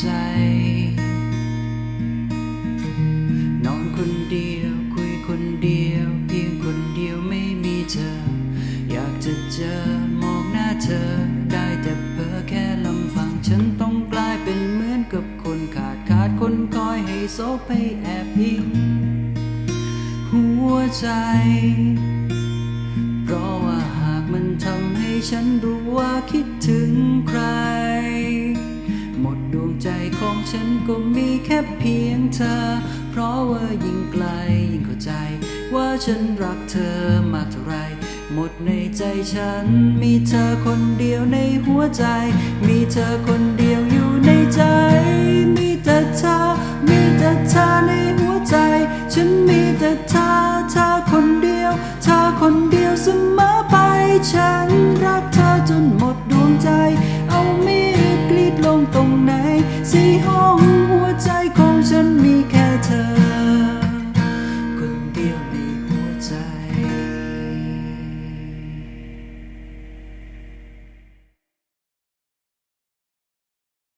ใจ นอนคนเดียว คุยคนเดียว เพียงคนเดียวไม่มีเธอ อยากจะเจอมองหน้าเธอ ได้แต่เพ้อแค่ลำฟัง ฉันต้องกลายเป็นเหมือนกับคนขาดขาดคนคอยให้โซไปแอบพิงหัวใจ เพราะว่าหากมันทำให้ฉันรู้ว่าคิดถึงใคร ฉันก็มีแค่เพียงเธอ เพราะว่ายิ่งไกลยิ่งเข้าใจ ว่าฉันรักเธอมากเท่าไร หมดในใจฉัน มีเธอคนเดียวในหัวใจ มีเธอคนเดียวอยู่ในใจ มีแต่เธอ มีแต่เธอในหัวใจ ฉันมีแต่เธอ Cùng!